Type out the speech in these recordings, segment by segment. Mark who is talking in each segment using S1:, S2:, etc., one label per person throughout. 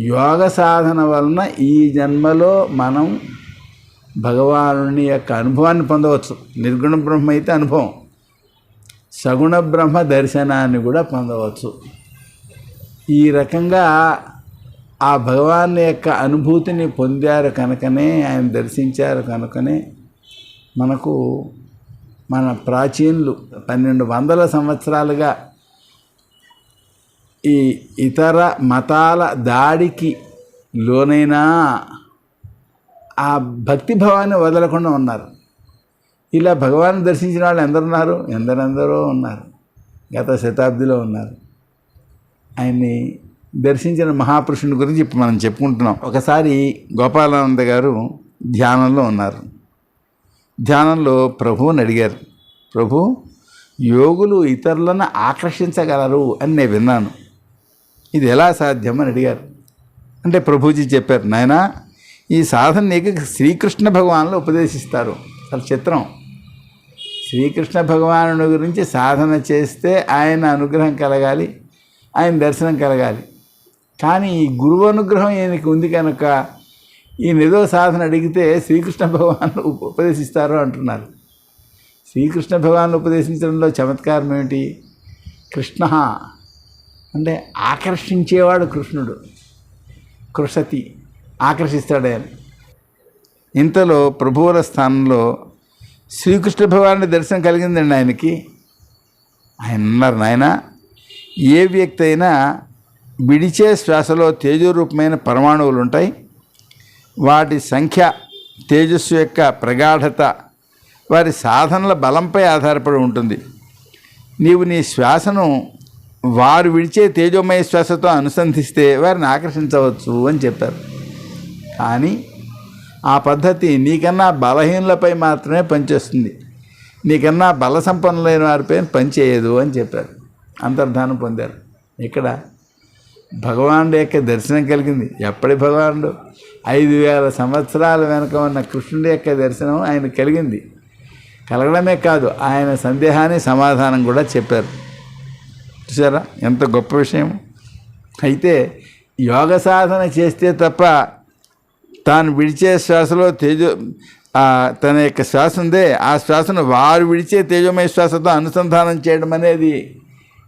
S1: యోగ సాధన వలన ఈ జన్మలో మనం భగవానుని యొక్క అనుభవాన్ని పొందవచ్చు. నిర్గుణ బ్రహ్మ అయితే అనుభవం. సగుణ బ్రహ్మ దర్శనాన్ని కూడా పొందవచ్చు. ఈ రకంగా ఆ భగవాన్ యొక్క అనుభూతిని పొందారు కనుకనే ఆయన దర్శించారు కనుకనే మనకు మన ప్రాచీనులు పన్నెండు వందల సంవత్సరాలుగా ఈ ఇతర మతాల దాడికి లోనైనా ఆ భక్తి భావాన్ని వదలకుండా ఉన్నారు. ఇలా భగవాన్ దర్శించిన వాళ్ళు ఎందరున్నారు? ఎందరెందరో ఉన్నారు. గత శతాబ్దిలో ఉన్నారు. ఆయన్ని దర్శించిన మహాపురుషుని గురించి ఇప్పుడు మనం చెప్పుకుంటున్నాం. ఒకసారి గోపాలానంద గారు ధ్యానంలో ఉన్నారు. ధ్యానంలో ప్రభువుని అడిగారు. ప్రభు యోగులు ఇతరులను ఆకర్షించగలరు అని నేను విన్నాను. ఇది ఎలా సాధ్యం అని అడిగారు. అంటే ప్రభుజీ చెప్పారు నాయన ఈ సాధన నీకు శ్రీకృష్ణ భగవానులు ఉపదేశిస్తారు. చాలా చిత్రం. శ్రీకృష్ణ భగవాను గురించి సాధన చేస్తే ఆయన అనుగ్రహం కలగాలి ఆయన దర్శనం కలగాలి. కానీ ఈ గురువు అనుగ్రహం ఈయనకి ఉంది కనుక ఈయన ఏదో సాధన అడిగితే శ్రీకృష్ణ భగవాను ఉపదేశిస్తారు అంటున్నారు. శ్రీకృష్ణ భగవాన్ ఉపదేశించడంలో చమత్కారం ఏమిటి? కృష్ణ అంటే ఆకర్షించేవాడు కృష్ణుడు. కృషతి ఆకర్షిస్తాడే అని. ఇంతలో ప్రభువుల స్థానంలో శ్రీకృష్ణ భగవాన్ని దర్శనం కలిగిందండి ఆయనకి. ఆయన అన్నారు నాయన. ఏ వ్యక్తి అయినా విడిచే శ్వాసలో తేజరూపమైన పరమాణువులు ఉంటాయి. వాటి సంఖ్య తేజస్సు యొక్క ప్రగాఢత వారి సాధనల బలంపై ఆధారపడి ఉంటుంది. నీవు నీ శ్వాసను వారు విడిచే తేజోమయ శ్వాసతో అనుసంధిస్తే వారిని ఆకర్షించవచ్చు అని చెప్పారు. కానీ ఆ పద్ధతి నీకన్నా బలహీనులపై మాత్రమే పనిచేస్తుంది. నీకన్నా బల సంపన్నులైన వారిపై పనిచేయదు అని చెప్పారు. అంతర్ధానం పొందారు. ఇక్కడ భగవానుడు యొక్క దర్శనం కలిగింది. ఎప్పటి భగవానుడు? ఐదు వేల సంవత్సరాల వెనుక ఉన్న కృష్ణుడి యొక్క దర్శనం ఆయన కలిగింది. కలగడమే కాదు ఆయన సందేహాన్ని సమాధానం కూడా చెప్పారు. చూసారా ఎంత గొప్ప విషయం. అయితే యోగ సాధన చేస్తే తప్ప తాను విడిచే శ్వాసలో తేజో తన యొక్క శ్వాస ఉందే ఆ శ్వాసను వారు విడిచే తేజోమయ శ్వాసతో అనుసంధానం చేయడం అనేది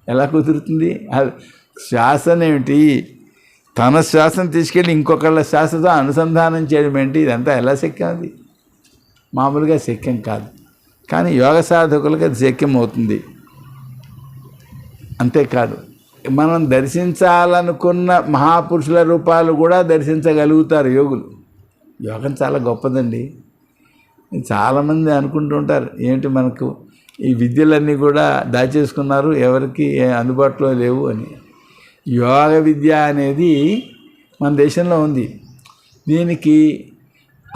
S1: ఎలా కుదురుతుంది? అది శ్వాసనేమిటి? తన శ్వాసను తీసుకెళ్ళి ఇంకొకళ్ళ శ్వాసతో అనుసంధానం చేయడం ఏంటి? ఇదంతా ఎలా శక్యం అది? మామూలుగా శక్యం కాదు. కానీ యోగ సాధకులకు అది శక్యం అవుతుంది. అంతేకాదు మనం దర్శించాలనుకున్న మహాపురుషుల రూపాలు కూడా దర్శించగలుగుతారు యోగులు. యోగం చాలా గొప్పదండి. చాలామంది అనుకుంటూ ఉంటారు ఏంటి మనకు ఈ విద్యలన్నీ కూడా దాచేసుకున్నారు ఎవరికి అందుబాటులో లేవు అని. యోగ విద్య అనేది మన దేశంలో ఉంది. దీనికి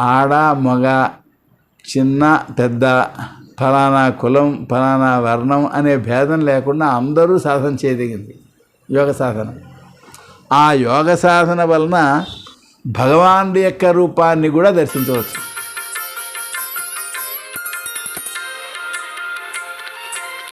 S1: ఆడ మగ చిన్న పెద్ద ఫలానా కులం ఫలానా వర్ణం అనే భేదం లేకుండా అందరూ సాధన చేయదగింది. యోగ సాధన. ఆ యోగ సాధన వలన భగవానుడి యొక్క రూపాన్ని కూడా దర్శించవచ్చు.